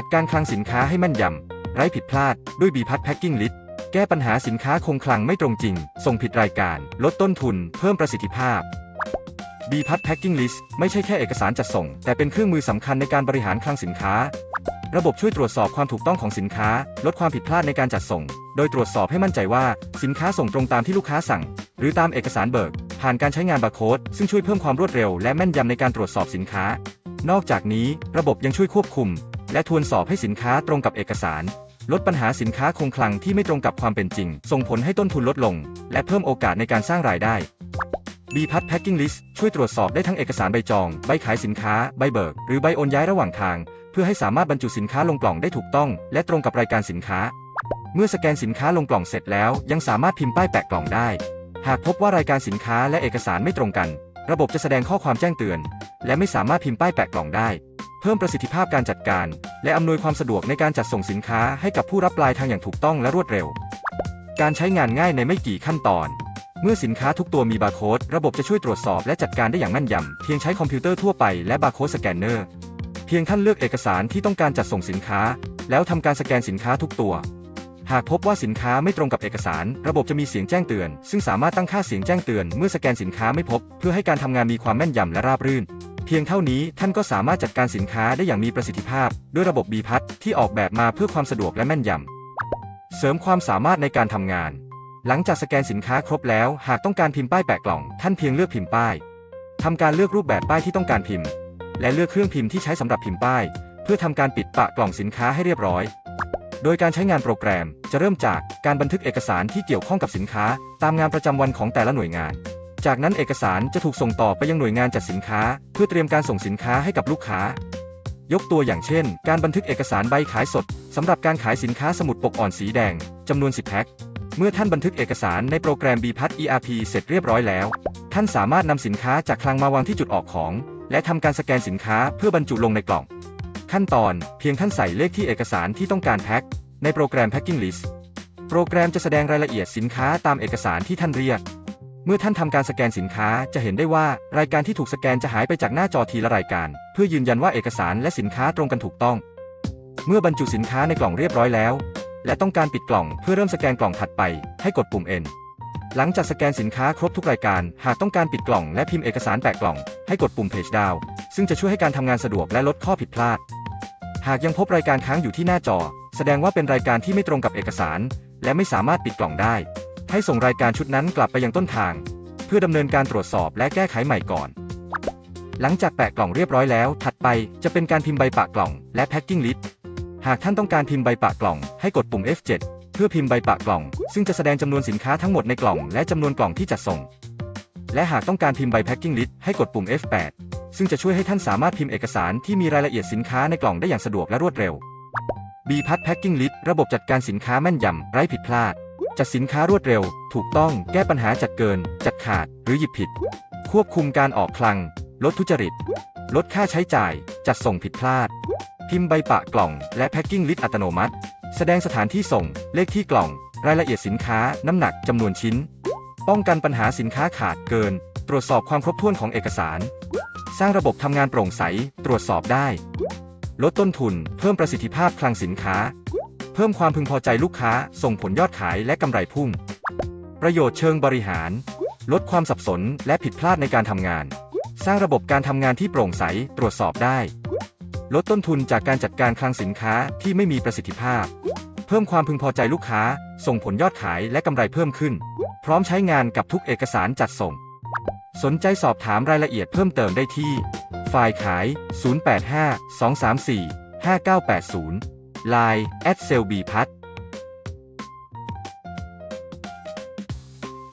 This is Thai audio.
จัดการคลังสินค้าให้แม่นยำ ไร้ผิดพลาด ด้วยบีพัทแพ็กกิ้งลิสแก้ปัญหาสินค้าคงคลังไม่ตรงจริง ส่งผิดรายการ ลดต้นทุน เพิ่มประสิทธิภาพบีพัทแพ็กกิ้งลิสไม่ใช่แค่เอกสารจัดส่ง แต่เป็นเครื่องมือสำคัญในการบริหารคลังสินค้า ระบบช่วยตรวจสอบความถูกต้องของสินค้า ลดความผิดพลาดในการจัดส่ง โดยตรวจสอบให้มั่นใจว่าสินค้าส่งตรงตามที่ลูกค้าสั่ง หรือตามเอกสารเบิก ผ่านการใช้งานบาร์โค้ดซึ่งช่วยเพิ่มความรวดเร็วและแม่นยำในการตรวจสอบสินค้า นอกจากนี้ ระบบยังช่วยควบคุม และทวนสอบให้สินค้าตรงกับเอกสาร ลดปัญหาสินค้าคงคลังที่ไม่ตรงกับความเป็นจริง ส่งผลให้ต้นทุนลดลง และเพิ่มโอกาสในการสร้างรายได้ b p a t Packing List ช่วยตรวจสอบได้ทั้งเอกสารใบจอง ใบขายสินค้า ใบเบิก หรือใบโอนย้ายระหว่างทาง เพื่อให้สามารถบรรจุสินค้าลงกล่องได้ถูกต้อง และตรงกับรายการสินค้า เมื่อสแกนสินค้าลงกล่องเสร็จแล้ว ยังสามารถพิมพ์ป้ายแปะกล่องได้ หากพบว่ารายการสินค้าและเอกสารไม่ตรงกัน ระบบจะแสดงข้อความแจ้งเตือน และไม่สามารถพิมพ์ป้ายแปะกล่องได้ เพิ่มประสิทธิภาพการจัดการ และอำนวยความสะดวกในการจัดส่งสินค้าให้กับผู้รับปลายทางอย่างถูกต้องและรวดเร็ว การใช้งานง่ายในไม่กี่ขั้นตอน เมื่อสินค้าทุกตัวมีบาร์โค้ดระบบจะช่วยตรวจสอบและจัดการได้อย่างแม่นยำเพียงใช้คอมพิวเตอร์ทั่วไปและบาร์โค้ดสแกนเนอร์เพียงท่านเลือกเอกสารที่ต้องการจัดส่งสินค้า แล้วทำการสแกนสินค้าทุกตัว หากพบว่าสินค้าไม่ตรงกับเอกสาร ระบบจะมีเสียงแจ้งเตือน ซึ่งสามารถตั้งค่าเสียงแจ้งเตือนเมื่อสแกนสินค้าไม่พบ เพื่อให้การทำงานมีความแม่นยำและราบรื่น เพียงเท่านี้ท่านก็สามารถจัดการสินค้าได้อย่างมีประสิทธิภาพ ด้วยระบบ b พัทที่ออกแบบมาเพื่อความสะดวกและแม่นยำ เสริมความสามารถในการทำงาน หลังจากสแกนสินค้าครบแล้ว หากต้องการพิมพ์ป้ายแปะกล่อง ท่านเพียงเลือกพิมพ์ป้ายทำการเลือกรูปแบบป้ายที่ต้องการพิมพ์ และเลือกเครื่องพิมพ์ที่ใช้สำหรับพิมพ์ป้าย เพื่อทำการปิดปะกล่องสินค้าให้เรียบร้อย โดยการใช้งานโปรแกรมจะเริ่มจากการบันทึกเอกสารที่เกี่ยวข้องกับสินค้า ตามงานประจำวันของแต่ละหน่วยงาน จากนั้นเอกสารจะถูกส่งต่อไปยังหน่วยงานจัดสินค้า เพื่อเตรียมการส่งสินค้าให้กับลูกค้า ยกตัวอย่างเช่น การบันทึกเอกสารใบขายสดสำหรับการขายสินค้าสมุดปกอ่อนสีแดงจำนวน 10 แพ็คเมื่อท่านบันทึกเอกสารในโปรแกรม b p a t ERP เสร็จเรียบร้อยแล้ว ท่านสามารถนำสินค้าจากคลังมาวางที่จุดออกของ และทำการสแกนสินค้าเพื่อบรรจุลงในกล่อง ขั้นตอนเพียงท่านใส่เลขที่เอกสารที่ต้องการแพ็คในโปรแกรม Packing List โปรแกรมจะแสดงรายละเอียดสินค้าตามเอกสารที่ท่านเรียก เมื่อท่านทำการสแกนสินค้าจะเห็นได้ว่ารายการที่ถูกสแกนจะหายไปจากหน้าจอทีละรายการ เพื่อยืนยันว่าเอกสารและสินค้าตรงกันถูกต้อง เมื่อบรรจุสินค้าในกล่องเรียบร้อยแล้ว และต้องการปิดกล่องเพื่อเริ่มสแกนกล่องถัดไป ให้กดปุ่ม N หลังจากสแกนสินค้าครบทุกรายการ หากต้องการปิดกล่องและพิมพ์เอกสารแปะกล่อง ให้กดปุ่ม Page Down ซึ่งจะช่วยให้การทำงานสะดวกและลดข้อผิดพลาด หากยังพบรายการค้างอยู่ที่หน้าจอ แสดงว่าเป็นรายการที่ไม่ตรงกับเอกสาร และไม่สามารถปิดกล่องได้ ให้ส่งรายการชุดนั้นกลับไปยังต้นทาง เพื่อดำเนินการตรวจสอบและแก้ไขใหม่ก่อน หลังจากแปะกล่องเรียบร้อยแล้ว ถัดไปจะเป็นการพิมพ์ใบปะกล่องและ Packing List หากท่านต้องการพิมพ์ใบปะกล่องให้กดปุ่ม F7 เพื่อพิมพ์ใบปะกล่อง ซึ่งจะแสดงจำนวนสินค้าทั้งหมดในกล่องและจำนวนกล่องที่จัดส่ง และหากต้องการพิมพ์ใบ Packing List ให้กดปุ่ม F8 ซึ่งจะช่วยให้ท่านสามารถพิมพ์เอกสารที่มีรายละเอียดสินค้าในกล่องได้อย่างสะดวกและรวดเร็ว b p a t Packing List ระบบจัดการสินค้าแม่นยำไร้ผิดพลาด จัดสินค้ารวดเร็ว ถูกต้องแก้ปัญหาจัดเกิน จัดขาด หรือหยิบผิด ควบคุมการออกคลัง ลดทุจริต ลดค่าใช้จ่าย จัดส่งผิดพลาด พิมพ์ใบปะกล่อง และ Packing List อัตโนมัติ แสดงสถานที่ส่ง เลขที่กล่อง รายละเอียดสินค้า น้ำหนักจำนวนชิ้น ป้องกันปัญหาสินค้าขาดเกิน ตรวจสอบความครบถ้วนของเอกสาร สร้างระบบทำงานโปร่งใส ตรวจสอบได้ ลดต้นทุน เพิ่มประสิทธิภาพคลังสินค้า พิ่มความพึงพอใจลูกค้า ส่งผลยอดขายและกำไรพุ่ง ประโยชน์เชิงบริหาร ลดความสับสนและผิดพลาดในการทำงาน สร้างระบบการทำงานที่โปร่งใสตรวจสอบได้ ลดต้นทุนจากการจัดการคลังสินค้าที่ไม่มีประสิทธิภาพ เพิ่มความพึงพอใจลูกค้า ส่งผลยอดขายและกำไรเพิ่มขึ้น พร้อมใช้งานกับทุกเอกสารจัดส่ง สนใจสอบถามรายละเอียดเพิ่มเติมได้ที่ ฝ่ายขาย 085 234 5980 Line แอดเซลบีพัท